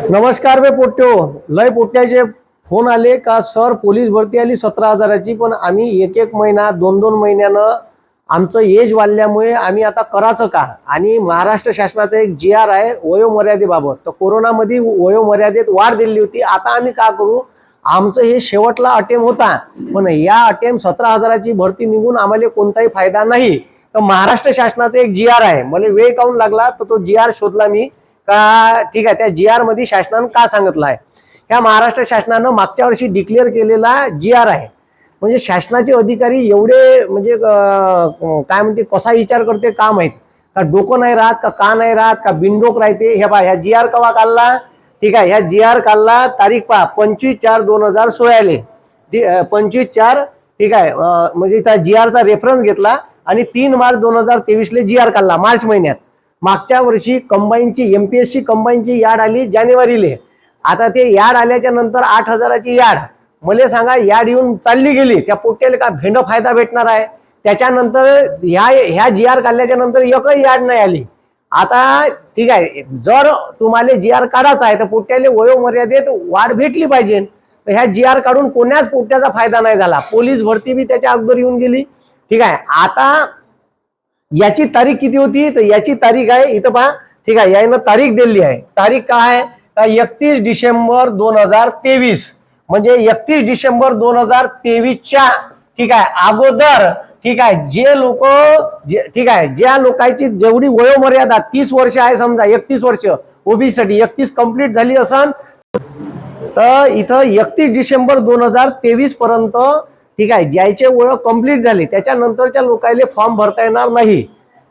नमस्कार बे पोट्यो. लय पोट्याचे फोन आले का सर पोलीस भरती आली सतरा हजाराची पण आम्ही एक एक महिना दोन दोन महिन्यानं आमचं एज वाढल्यामुळे आम्ही आता करायचं का? आणि महाराष्ट्र शासनाचा एक जी आर आहे वयोमर्यादेबाबत. तर कोरोनामध्ये वयोमर्यादेत वाढ दिली होती. आता आम्ही का करू? आमचं हे शेवटला अटेम होता. पण या अटेम सतरा हजाराची भरती निघून आम्हाला कोणताही फायदा नाही. तर महाराष्ट्र शासनाचा एक जी आर आहे. मला वेळ काऊन लागला तर तो जी आर शोधला मी. का ठीक आहे त्या जी आरमध्ये शासनानं का सांगितलं आहे? ह्या महाराष्ट्र शासनानं मागच्या वर्षी डिक्लेअर केलेला जी आर आहे. म्हणजे शासनाचे अधिकारी एवढे म्हणजे काय म्हणते कसा विचार करते का माहीत? का डोकं नाही राहत का का नाही राहत का बिनडोक राहते? हे पहा ह्या जी आर कवा काढला? ठीक आहे ह्या जी आर काढला तारीख पहा पंचवीस चार दोन हजार सोळाले पंचवीस चार ठीक आहे म्हणजे त्या जी आरचा रेफरन्स घेतला आणि तीन मार्च दोन हजार तेवीसले जी आर काढला मार्च महिन्यात. मागच्या वर्षी कंबाईनची एमपीएससी कंबाईनची याड आली जानेवारीले. आता ते याड आल्याच्यानंतर आठ हजाराची याड. मला सांगा याड येऊन चालली गेली त्या पोट्याला का भेंड फायदा भेटणार आहे? त्याच्यानंतर ह्या ह्या जी आर काढल्याच्या नंतर एकही याड नाही आली. आता ठीक आहे जर तुम्हाला जी आर काढायचा आहे तर पोट्याला वयोमर्यादेत वाढ भेटली पाहिजे. तर ह्या जी आर काढून कोण्याच पोट्याचा फायदा नाही झाला. पोलीस भरती बी त्याच्या अगोदर येऊन गेली. ठीक आहे. आता याची तारीख किती होती? तर याची तारीख आहे इथं पहा. ठीक आहे. यानं तारीख दिलेली आहे. तारीख काय आहे? का एकतीस डिसेंबर दोन हजार तेवीस. म्हणजे एकतीस डिसेंबर दोन हजार तेवीसच्या ठीक आहे अगोदर ठीक आहे जे लोक जे ठीक आहे ज्या लोकांची जेवढी वयोमर्यादा तीस वर्ष आहे समजा एकतीस वर्ष ओबीसी साठी एकतीस कंप्लीट झाली असन तर इथं एकतीस डिसेंबर दोन हजार तेवीस पर्यंत ठीक आहे ज्याचे ओळख कंप्लीट झाले त्याच्यानंतरच्या लोकांना फॉर्म भरता येणार नाही.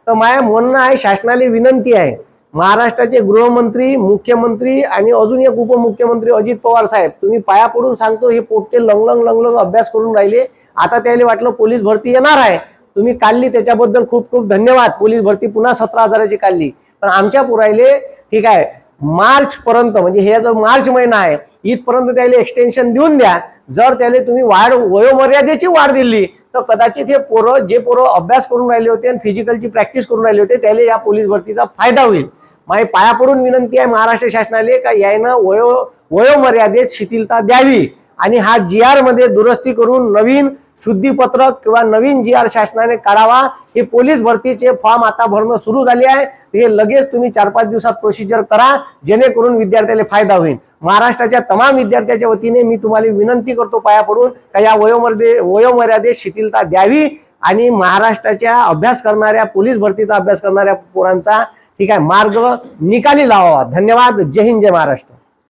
तर माझ्या म्हणणं आहे शासनाला विनंती आहे महाराष्ट्राचे गृहमंत्री मुख्यमंत्री आणि अजून एक उपमुख्यमंत्री अजित पवार साहेब तुम्ही पाया पडून सांगतो हे पोट्टे लंगलंग लंगलंग अभ्यास करून राहिले. आता त्याला वाटलं पोलीस भरती येणार आहे. तुम्ही काढली त्याच्याबद्दल खूप खूप धन्यवाद. पोलीस भरती पुन्हा सतरा हजाराची काढली. पण आमच्या पुरायले ठीक आहे मार्च पर्यंत म्हणजे हे जो मार्च महिना आहे इथपर्यंत त्याला एक्सटेन्शन देऊन द्या. जर त्याला तुम्ही वाढ वयोमर्यादेची वाढ दिली तर कदाचित हे पोरं जे पोरं अभ्यास करून राहिले होते आणि फिजिकलची प्रॅक्टिस करून राहिले होते त्याला या पोलीस भरतीचा फायदा होईल. माझी पाया पडून विनंती आहे महाराष्ट्र शासनाने का यायनं वयो वयोमर्यादेत शिथिलता द्यावी आणि हा जी आरमध्ये दुरुस्ती करून नवीन शुद्धीपत्रक किंवा नवीन जी आर शासनाने काढावा हे पोलीस भरतीचे फॉर्म आता भरणं सुरू झाले आहे. हे लगेच तुम्ही चार पाच दिवसात प्रोसिजर करा जेणेकरून विद्यार्थ्याला फायदा होईल. महाराष्ट्राच्या तमाम विद्यार्थ्याच्या वतीने मी तुम्हाला विनंती करतो पाया पडून का या वयोमर्यादे वयोमर्यादेत शिथिलता द्यावी आणि महाराष्ट्राच्या अभ्यास करणाऱ्या पोलीस भरतीचा अभ्यास करणाऱ्या पोरांचा ठीक आहे मार्ग निकाली लावावा. धन्यवाद. जय हिंद जय महाराष्ट्र.